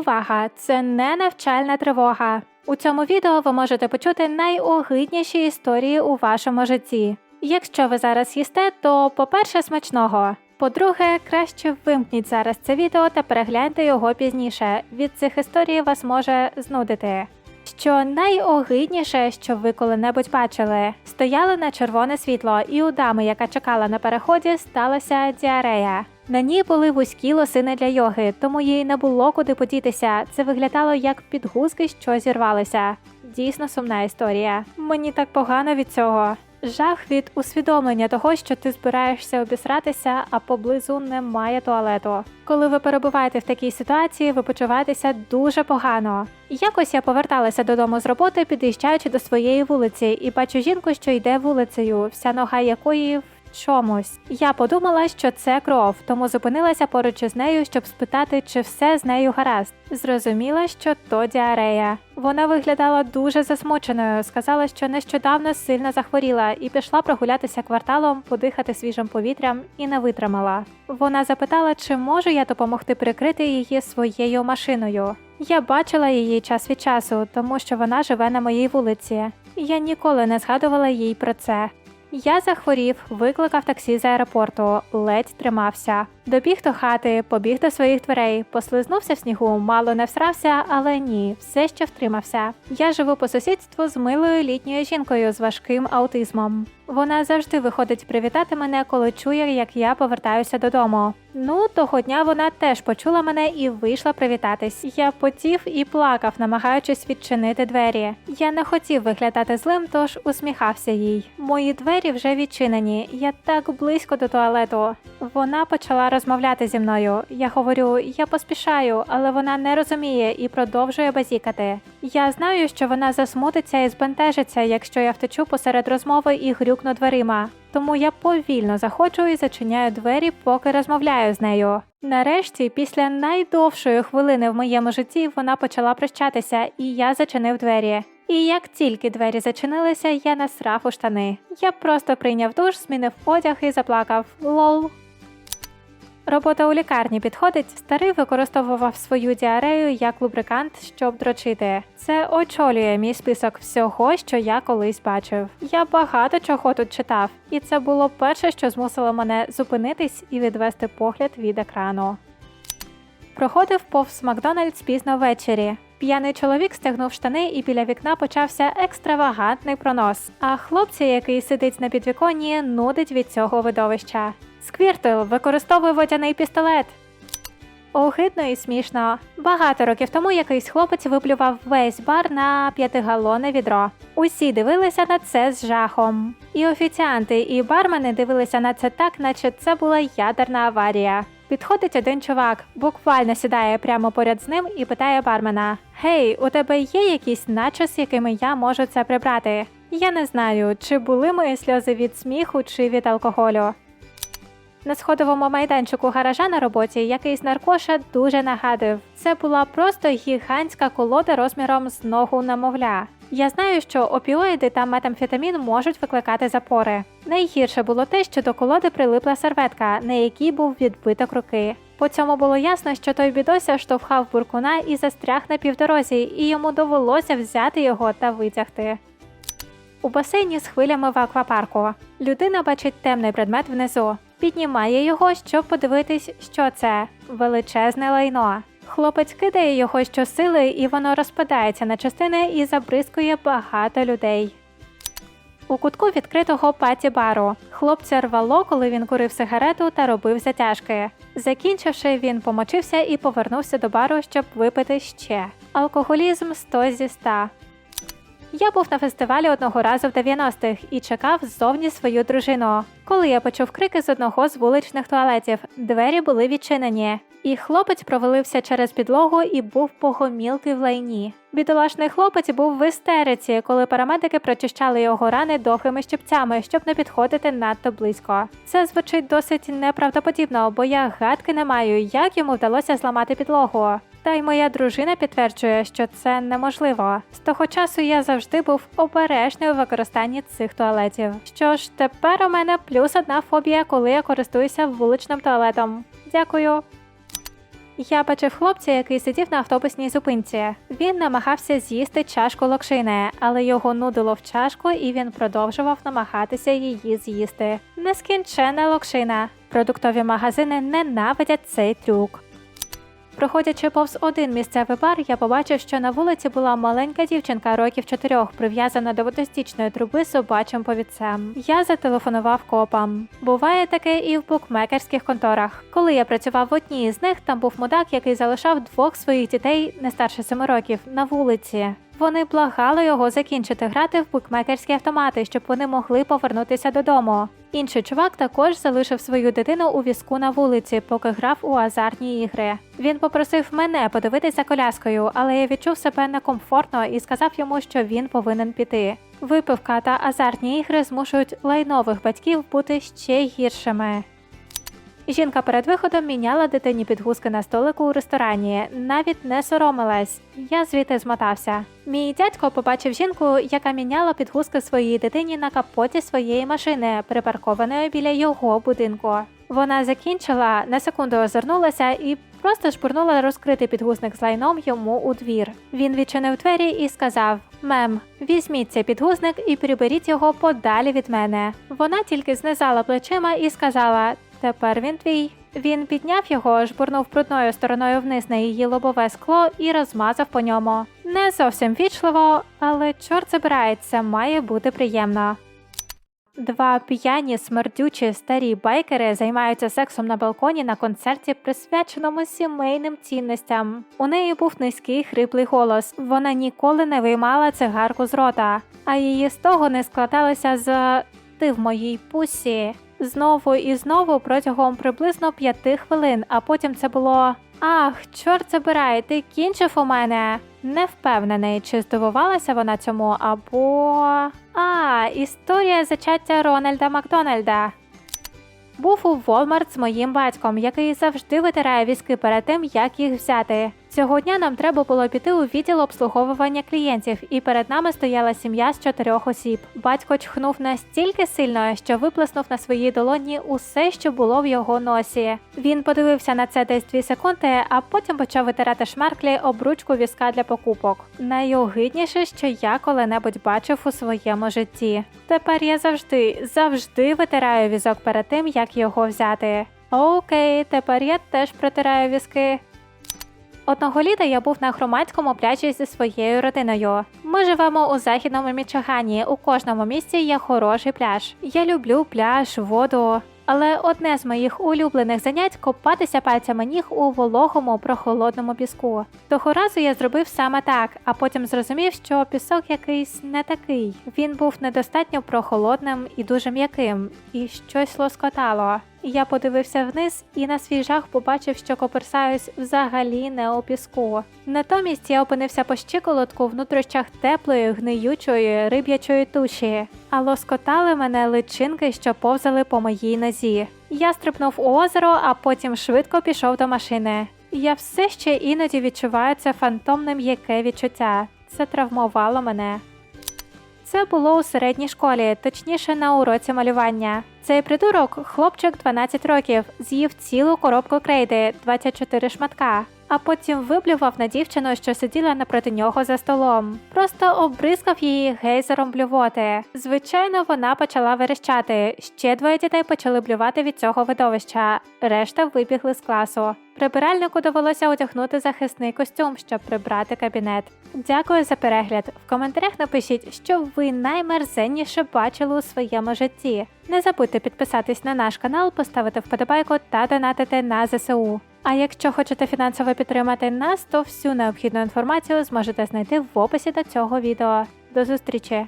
Увага! Це не навчальна тривога. У цьому відео ви можете почути найогидніші історії у вашому житті. Якщо ви зараз їсте, то, по-перше, смачного. По-друге, краще вимкніть зараз це відео та перегляньте його пізніше. Від цих історій вас може знудити. Що найогидніше, що ви коли-небудь бачили, стояли на червоне світло, і у дами, яка чекала на переході, сталася діарея. На ній були вузькі лосини для йоги, тому їй не було куди подітися. Це виглядало як підгузки, що зірвалися. Дійсно сумна історія. Мені так погано від цього. Жах від усвідомлення того, що ти збираєшся обісратися, а поблизу немає туалету. Коли ви перебуваєте в такій ситуації, ви почуваєтеся дуже погано. Якось я поверталася додому з роботи, під'їжджаючи до своєї вулиці, і бачу жінку, що йде вулицею, вся нога якої чомусь. Я подумала, що це кров, тому зупинилася поруч із нею, щоб спитати, чи все з нею гаразд. Зрозуміла, що то діарея. Вона виглядала дуже засмученою, сказала, що нещодавно сильно захворіла і пішла прогулятися кварталом, подихати свіжим повітрям і не витримала. Вона запитала, чи можу я допомогти прикрити її своєю машиною. Я бачила її час від часу, тому що вона живе на моїй вулиці. Я ніколи не згадувала їй про це. Я захворів, викликав таксі з аеропорту, ледь тримався. Добіг до хати, побіг до своїх дверей, послизнувся в снігу, мало не всрався, але ні, все ще втримався. Я живу по сусідству з милою літньою жінкою з важким аутизмом. Вона завжди виходить привітати мене, коли чує, як я повертаюся додому. Ну, того дня вона теж почула мене і вийшла привітатись. Я потів і плакав, намагаючись відчинити двері. Я не хотів виглядати злим, тож усміхався їй. Мої двері вже відчинені. Я так близько до туалету. Вона почала розмовляти зі мною. Я говорю, я поспішаю, але вона не розуміє і продовжує базікати. Я знаю, що вона засмутиться і збентежиться, якщо я втечу посеред розмови і грюкну дверима. Тому я повільно заходжу і зачиняю двері, поки розмовляю з нею. Нарешті, після найдовшої хвилини в моєму житті, вона почала прощатися, і я зачинив двері. І як тільки двері зачинилися, я насрав у штани. Я просто прийняв душ, змінив одяг і заплакав. Лол. Робота у лікарні підходить. Старий використовував свою діарею як лубрикант, щоб дрочити. Це очолює мій список всього, що я колись бачив. Я багато чого тут читав, і це було перше, що змусило мене зупинитись і відвести погляд від екрану. Проходив повз Макдональдс пізно ввечері. П'яний чоловік стягнув штани і біля вікна почався екстравагантний пронос. А хлопця, який сидить на підвіконні, нудить від цього видовища. Сквіртл використовує водяний пістолет. Огидно і смішно. Багато років тому якийсь хлопець виплював весь бар на п'ятигалонне відро. Усі дивилися на це з жахом. І офіціанти, і бармени дивилися на це так, наче це була ядерна аварія. Підходить один чувак, буквально сідає прямо поряд з ним і питає бармена: Гей, у тебе є якісь начос, якими я можу це прибрати? Я не знаю, чи були мої сльози від сміху чи від алкоголю. На сходовому майданчику гаража на роботі якийсь наркоша дуже нагадив. Це була просто гігантська колода розміром з ногу намовля. Я знаю, що опіоїди та метамфетамін можуть викликати запори. Найгірше було те, що до колоди прилипла серветка, на якій був відбиток руки. По цьому було ясно, що той бідося штовхав буркуна і застряг на півдорозі, і йому довелося взяти його та витягти. У басейні з хвилями в аквапарку. Людина бачить темний предмет внизу, піднімає його, щоб подивитись, що це величезне лайно. Хлопець кидає його щосили, і воно розпадається на частини і забризкує багато людей. У кутку відкритого паті бару хлопця рвало, коли він курив сигарету та робив затяжки. Закінчивши, він помочився і повернувся до бару, щоб випити ще. Алкоголізм 100 зі 100. Я був на фестивалі одного разу в 90-х і чекав ззовні свою дружину. Коли я почув крики з одного з вуличних туалетів, двері були відчинені, і хлопець провалився через підлогу і був погомілки в лайні. Бідолашний хлопець був в істериці, коли парамедики прочищали його рани довгими щипцями, щоб не підходити надто близько. Це звучить досить неправдоподібно, бо я гадки не маю, як йому вдалося зламати підлогу. Та й моя дружина підтверджує, що це неможливо. З того часу я завжди був обережний у використанні цих туалетів. Що ж, тепер у мене плюс одна фобія, коли я користуюся вуличним туалетом. Дякую. Я бачив хлопця, який сидів на автобусній зупинці. Він намагався з'їсти чашку локшини, але його нудило в чашку, і він продовжував намагатися її з'їсти. Нескінченна локшина. Продуктові магазини ненавидять цей трюк. Проходячи повз один місцевий бар, я побачив, що на вулиці була маленька дівчинка років чотирьох, прив'язана до водостічної труби собачим повідцем. Я зателефонував копам. Буває таке і в букмекерських конторах. Коли я працював в одній з них, там був мудак, який залишав двох своїх дітей не старше семи років на вулиці. Вони благали його закінчити грати в букмекерські автомати, щоб вони могли повернутися додому. Інший чувак також залишив свою дитину у візку на вулиці, поки грав у азартні ігри. Він попросив мене подивитися коляскою, але я відчув себе некомфортно і сказав йому, що він повинен піти. Випивка та азартні ігри змушують лайнових батьків бути ще гіршими. Жінка перед виходом міняла дитині підгузки на столику у ресторані, навіть не соромилась. Я звідти змотався. Мій дядько побачив жінку, яка міняла підгузки своїй дитині на капоті своєї машини, припаркованої біля його будинку. Вона закінчила, на секунду озирнулася і просто шпурнула розкритий підгузник з лайном йому у двір. Він відчинив двері і сказав: Мем, візьміть цей підгузник і приберіть його подалі від мене. Вона тільки знизала плечима і сказала: Тепер він твій. Він підняв його, жбурнув брудною стороною вниз на її лобове скло і розмазав по ньому. Не зовсім вічливо, але чорт забирається, має бути приємно. Два п'яні смердючі старі байкери займаються сексом на балконі на концерті, присвяченому сімейним цінностям. У неї був низький хриплий голос. Вона ніколи не виймала цигарку з рота, а її з того не складалося з ти в моїй пусі. Знову і знову протягом приблизно п'яти хвилин, а потім це було Ах, чорт забирай, ти кінчив у мене. Не впевнений, чи здивувалася вона цьому, або. А, історія зачаття Рональда Макдональда. Був у Walmart з моїм батьком, який завжди витирає візки перед тим, як їх взяти. Цього дня нам треба було піти у відділ обслуговування клієнтів, і перед нами стояла сім'я з чотирьох осіб. Батько чхнув настільки сильно, що виплеснув на своїй долоні усе, що було в його носі. Він подивився на це десь дві секунди, а потім почав витирати шмарклі об ручку візка для покупок. Найогидніше, що я коли-небудь бачив у своєму житті. Тепер я завжди, завжди витираю візок перед тим, як його взяти. Окей, тепер я теж протираю візки. Одного літа я був на громадському пляжі зі своєю родиною. Ми живемо у західному Мічигані. У кожному місці є хороший пляж. Я люблю пляж, воду. Але одне з моїх улюблених занять копатися пальцями ніг у вологому прохолодному піску. Того разу я зробив саме так, а потім зрозумів, що пісок якийсь не такий. Він був недостатньо прохолодним і дуже м'яким, і щось лоскотало. Я подивився вниз і на свій жах побачив, що коперсаюсь взагалі не у піску. Натомість я опинився по щиколотку в нутрощах теплої, гниючої риб'ячої туші, а лоскотали мене личинки, що повзали по моїй нозі. Я стрибнув у озеро, а потім швидко пішов до машини. Я все ще іноді відчуваю це фантомне м'яке відчуття. Це травмувало мене. Це було у середній школі, точніше на уроці малювання. Цей придурок, хлопчик 12 років, з'їв цілу коробку крейди, 24 шматка, а потім виблював на дівчину, що сиділа напроти нього за столом. Просто обризкав її гейзером блювоти. Звичайно, вона почала верещати. Ще двоє дітей почали блювати від цього видовища. Решта вибігли з класу. Прибиральнику довелося одягнути захисний костюм, щоб прибрати кабінет. Дякую за перегляд. В коментарях напишіть, що ви наймерзенніше бачили у своєму житті. Не забудьте підписатись на наш канал, поставити вподобайку та донатити на ЗСУ. А якщо хочете фінансово підтримати нас, то всю необхідну інформацію зможете знайти в описі до цього відео. До зустрічі!